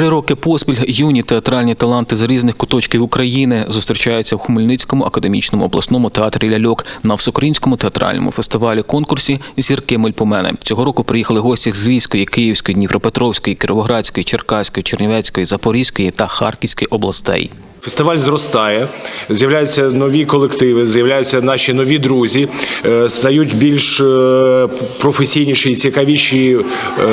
Три роки поспіль юні театральні таланти з різних куточків України зустрічаються в Хмельницькому академічному обласному театрі ляльок на всеукраїнському театральному фестивалі конкурсі Зірки Мельпомени. Цього року приїхали гості з Львівської, Київської, Дніпропетровської, Кіровоградської, Черкаської, Чернівецької, Запорізької та Харківської областей. Фестиваль зростає, з'являються нові колективи, з'являються наші нові друзі, е, стають більш е, професійніші і цікавіші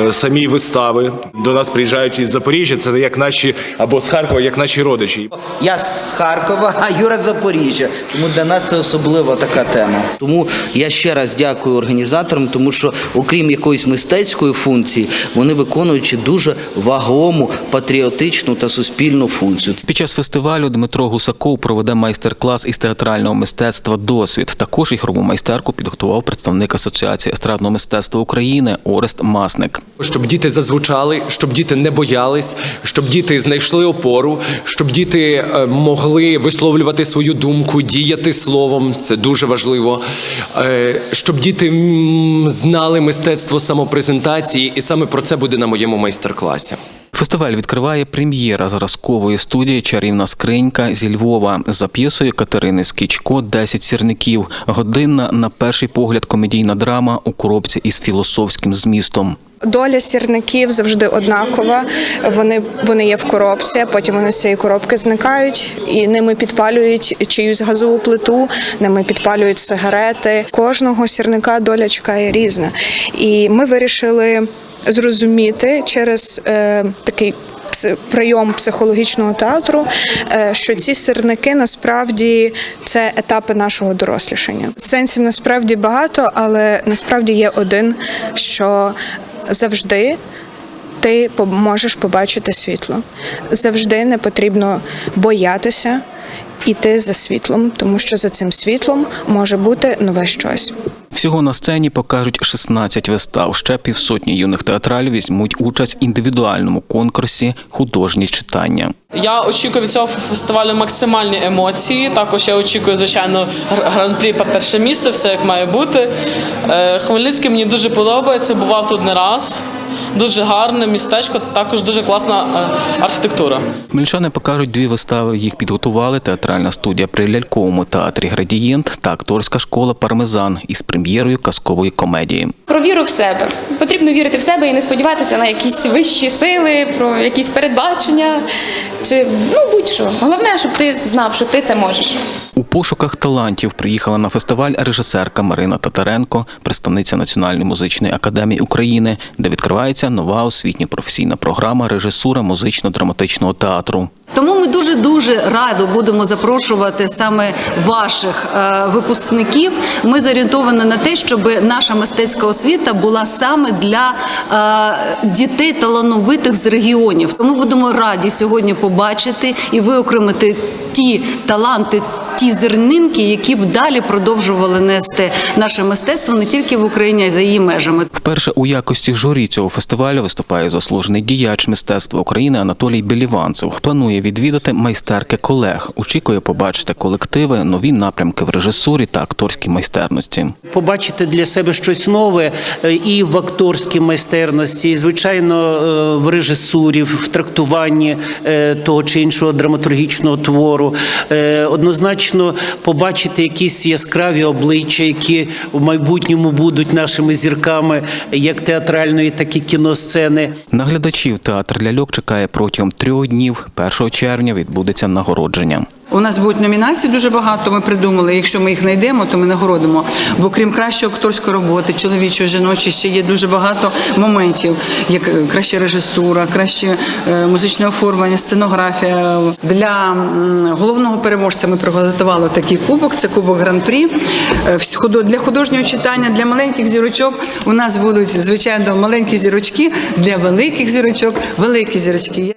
е, самі вистави. До нас приїжджають із Запоріжжя, це як наші або з Харкова, як наші родичі. Я з Харкова, а Юра з Запоріжжя. Тому для нас це особлива така тема. Тому я ще раз дякую організаторам, тому що, окрім якоїсь мистецької функції, вони виконують дуже вагому патріотичну та суспільну функцію. Під час фестивалю Дмитро Гусаков проведе майстер-клас із театрального мистецтва Досвід. Також ігрову майстерку підготував представник Асоціації естрадного мистецтва України Орест Масник. Щоб діти зазвучали, щоб діти не боялись, щоб діти знайшли опору, щоб діти е, могли висловлювати свою думку, діяти словом. Це дуже важливо. Е, Щоб діти знали мистецтво самопрезентації, і саме про це буде на моєму майстер-класі. Фестиваль відкриває прем'єра зразкової студії Чарівна скринька зі Львова за п'єсою Катерини Скічко «10 сірників. Годинна на перший погляд комедійна драма у коробці із філософським змістом. Доля сірників завжди однакова. Вони, вони є в коробці, а потім вони з цієї коробки зникають і ними підпалюють чиюсь газову плиту, ними підпалюють сигарети. Кожного сірника доля чекає різна. І ми вирішили зрозуміти через е, такий. Прийом психологічного театру, е, що ці сирники насправді це етапи нашого дорослішання. Сенсів насправді багато, але насправді є один, що завжди ти можеш побачити світло. Завжди не потрібно боятися іти за світлом, тому що за цим світлом може бути нове щось. Всього на сцені покажуть 16 вистав. Ще півсотні юних театралів візьмуть участь в індивідуальному конкурсі художні читання. Я очікую від цього фестивалю максимальні емоції. Також я очікую, звичайно, гран-прі по перше місце, все як має бути. Е, Хмельницький мені дуже подобається, бував тут не раз. Дуже гарне містечко, також дуже класна е, архітектура. Хмельничани покажуть дві вистави. Їх підготували театральна студія при ляльковому театрі Градієнт та акторська школа Пармезан із прем'єрою казкової комедії. Про віру в себе. Потрібно вірити в себе і не сподіватися на якісь вищі сили, про якісь передбачення чи ну будь-що. Головне, щоб ти знав, що ти це можеш. У пошуках талантів приїхала на фестиваль режисерка Марина Татаренко, представниця Національної музичної академії України, де відкривається нова освітня професійна програма режисура музично-драматичного театру. Тому ми дуже дуже радо будемо запрошувати саме ваших е, випускників. Ми зорієнтовані на те, щоб наша мистецька освіта була саме для е, дітей талановитих з регіонів. Тому будемо раді сьогодні побачити і виокремити ті таланти. Ті зернинки, які б далі продовжували нести наше мистецтво не тільки в Україні, а й за її межами. Вперше у якості журі цього фестивалю виступає заслужений діяч мистецтва України Анатолій Беліванцев. Планує відвідати майстерки колег. Очікує побачити колективи, нові напрямки в режисурі та акторській майстерності. побачити для себе щось нове е, і в акторській майстерності, і, звичайно, е, в режисурі, в трактуванні е, того чи іншого драматургічного твору. Однозначно побачити якісь яскраві обличчя, які в майбутньому будуть нашими зірками, як театральної, так і кіносцени. Наглядачів театр ляльок чекає протягом трьох днів. 1 червня відбудеться нагородження. У нас будуть номінацій дуже багато. Ми придумали. Якщо ми їх знайдемо, то ми нагородимо. Бо крім кращої акторської роботи, чоловічої, жіночої, ще є дуже багато моментів, як е, краща режисура, краще е, музичне оформлення, сценографія. Для головного переможця ми приготували такий кубок. Це кубок гран-прі. Е, Для художнього читання, для маленьких зірочок у нас будуть звичайно маленькі зірочки, для великих зірочок великі зірочки.